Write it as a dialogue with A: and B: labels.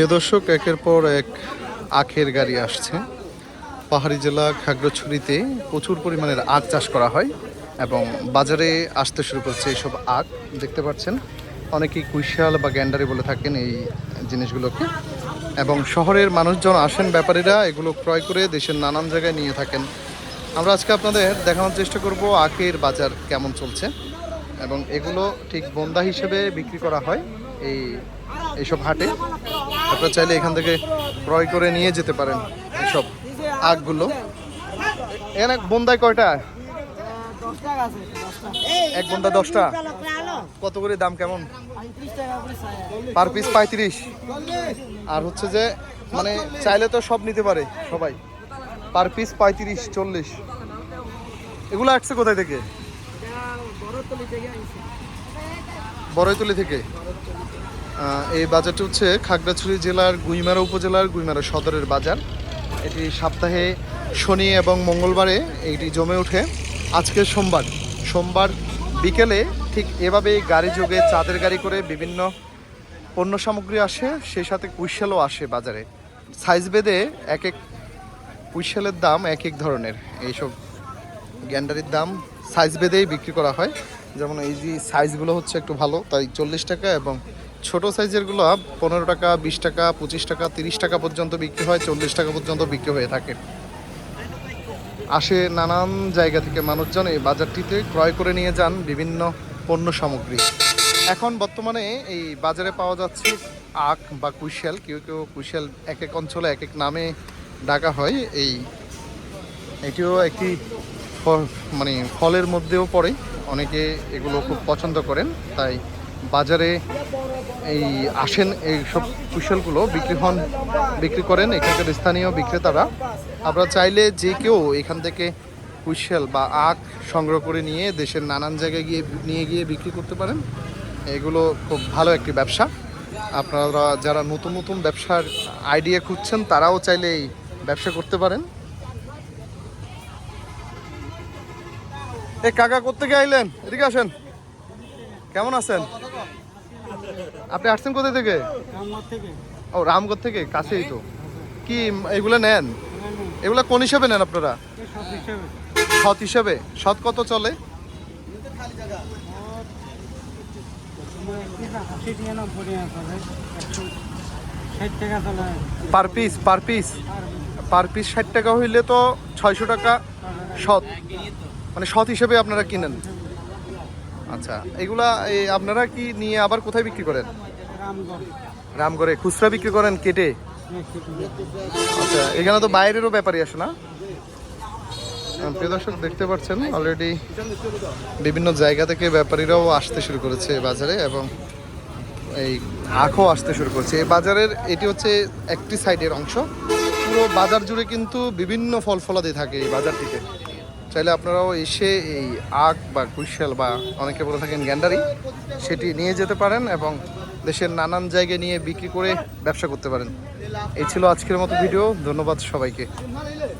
A: প্রিয় দর্শক, একের পর এক আখের গাড়ি আসছে। পাহাড়ি জেলা খাগড়াছড়িতে প্রচুর পরিমাণের আখ চাষ করা হয় এবং বাজারে আসতে শুরু করছে এইসব আখ। দেখতে পাচ্ছেন, অনেকেই কুইশাল বা গ্যান্ডারি বলে থাকেন এই জিনিসগুলোকে। এবং শহরের মানুষজন আসেন ব্যাপারীরা, এগুলো ক্রয় করে দেশের নানান জায়গায় নিয়ে থাকেন। আমরা আজকে আপনাদের দেখানোর চেষ্টা করব আখের বাজার কেমন চলছে। এবং এগুলো ঠিক বন্দা হিসেবে বিক্রি করা হয় এই এইসব হাটে। আপনারা চাইলে এখান থেকে ক্রয় করে নিয়ে যেতে পারেন এইসব আখগুলো এখানে বন্দায় কয়টা? এক বন্দা দশটা? কত করে দাম কেমন? পার পিস পঁয়ত্রিশ। আর হচ্ছে যে মানে চাইলে তো সব নিতে পারে সবাই। পার পিস পঁয়ত্রিশ, চল্লিশ। এগুলো আসছে কোথায় থেকে? বড়ইতলি থেকে। এই বাজারটি হচ্ছে খাগড়াছড়ি জেলার গুইমারা উপজেলার গুইমারা সদরের বাজার। এটি সপ্তাহে শনি এবং মঙ্গলবারে এইটি জমে ওঠে। আজকে সোমবার সোমবার বিকেলে ঠিক এভাবে গাড়ি যোগে চাঁদের গাড়ি করে বিভিন্ন পণ্য সামগ্রী আসে, সেই সাথে কুইশালও আসে বাজারে। সাইজ বেদে এক এক কুইশালের দাম এক এক ধরনের। এইসব গ্যান্ডারির দাম সাইজ বেদেই বিক্রি করা হয়। যেমন এই যে সাইজগুলো হচ্ছে একটু ভালো, তাই চল্লিশ টাকা এবং ছোট সাইজেরগুলো পনেরো টাকা, বিশ টাকা, পঁচিশ টাকা, তিরিশ টাকা পর্যন্ত বিক্রি হয়, চল্লিশ টাকা পর্যন্ত বিক্রি হয়ে থাকে। আসে নানান জায়গা থেকে মানুষজন এই বাজারটিতে ক্রয় করে নিয়ে যান বিভিন্ন পণ্য সামগ্রী। এখন বর্তমানে এই বাজারে পাওয়া যাচ্ছে আখ বা কুইশাল, কেউ কেউ কুইশাল এক এক অঞ্চলে এক এক নামে ডাকা হয়। এই, এটিও একটি মানে ফলের মধ্যেও পড়ে। অনেকে এগুলো খুব পছন্দ করেন, তাই বাজারে এই আসেন এই সব কুশলগুলো বিক্রি হন, বিক্রি করেন এখানকার স্থানীয় বিক্রেতারা। আপনারা চাইলে যে কেউ এখান থেকে কুশল বা আখ সংগ্রহ করে নিয়ে দেশের নানান জায়গায় গিয়ে নিয়ে গিয়ে বিক্রি করতে পারেন। এগুলো খুব ভালো একটি ব্যবসা। আপনারা যারা নতুন নতুন ব্যবসার আইডিয়া খুঁজছেন, তারাও চাইলে এই ব্যবসা করতে পারেন। এ, কাকা কোথেকে আইলেন? এদিকে আসেন। কেমন আছেন? আপনি আসছেন কোথা থেকে? ও, রামগড় থেকে, কাছেই তো। কি, এগুলো নেন? এগুলো কোন হিসাবে নেন আপনারা? সৎ হিসাবে। সৎ কত চলে? Per piece per piece. Per piece ষাট টাকা হইলে তো ছয়শো টাকা সৎ। মানে সৎ হিসেবে আপনারা কিনেন? আচ্ছা এগুলা এই আপনারা কি নিয়ে আবার কোথায় বিক্রি করেন?
B: রামগড়ে।
A: খুচরা বিক্রি করেন কেটে? আচ্ছা এখানে তো বাইরেরও ব্যাপারই আসে না? প্রিয় দর্শক দেখতে পাচ্ছেন অলরেডি বিভিন্ন জায়গা থেকে ব্যাপারীরাও আসতে শুরু করেছে বাজারে এবং এই আখও আসতে শুরু করেছে। এই বাজারের এটি হচ্ছে একটি সাইডের অংশ। পুরো বাজার জুড়ে কিন্তু বিভিন্ন ফল ফলাদি থাকে এই বাজারটিতে। চাইলে আপনারাও এসে এই আখ বা কুইশাল বা অনেকে বলে থাকেন গ্যান্ডারি, সেটি নিয়ে যেতে পারেন এবং দেশের নানান জায়গায় নিয়ে বিক্রি করে ব্যবসা করতে পারেন। এই ছিল আজকের মতো ভিডিও, ধন্যবাদ সবাইকে।